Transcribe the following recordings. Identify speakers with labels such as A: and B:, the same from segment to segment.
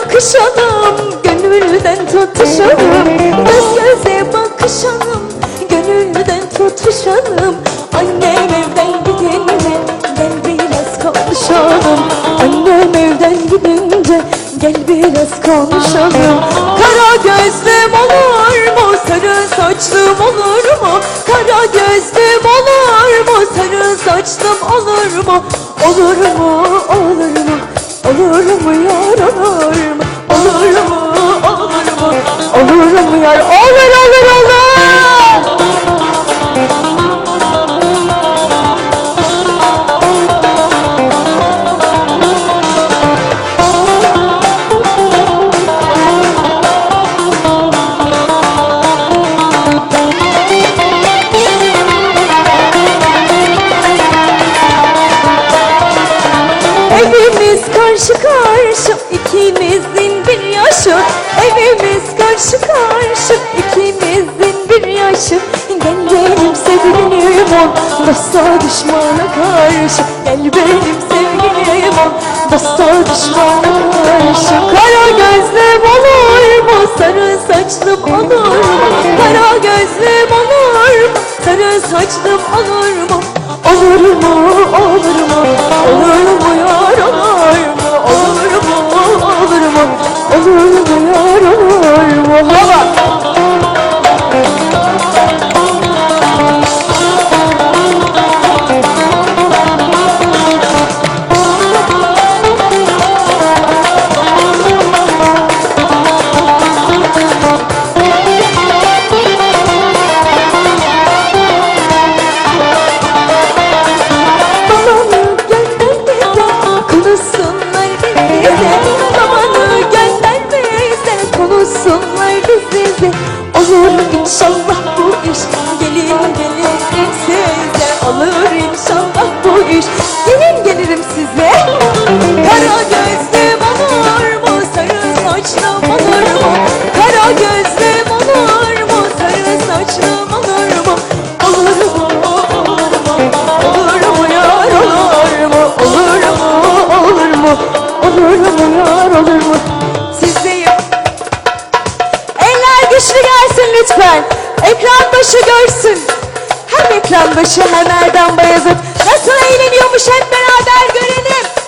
A: bakışalım Gönülden tutuşalım Göz göze bakışalım Gönülden tutuşalım Annem evden gidince Gel biraz konuşalım Annem evden gidince Gel biraz konuşalım Kara gözlüm olur mu? Sarı saçlım olur mu? Kara gözlüm olur mu? Sarı saçlım olur mu? Olur mu? Olur mu yar olur mu Olur mu olur mu olur mu yar. Olur olur karşı karşı ikimizin bir yaşı. Evimiz karşı karşı ikimizin bir yaşı. Gel benim sevgilim ol dosta düşmana karşı. Gel benim sevgilim ol dosta düşmana karşı. Kara gözlüm olur mu sarı saçlım olur mu? Kara gözlüm olur mu sarı saçlım olur mu? Olur olur olur mu? Sizdeyim. Eller güçlü gelsin lütfen. Ekran başı görsün. Hem ekran başı hem Erdem Bayazıt. Nasıl eğleniyormuş hep beraber görelim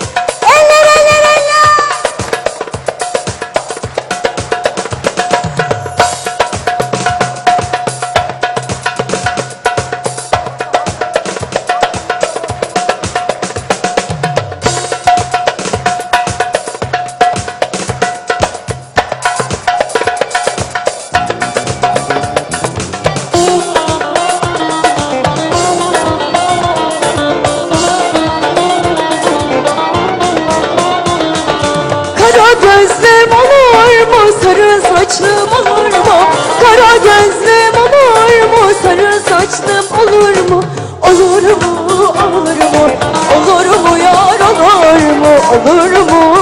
A: gözlüm olur mu? Sarı saçlım olur mu? Kara gözlüm olur mu? Sarı saçlım olur mu? Olur mu? Olur mu? Olur mu yar olur mu? Olur mu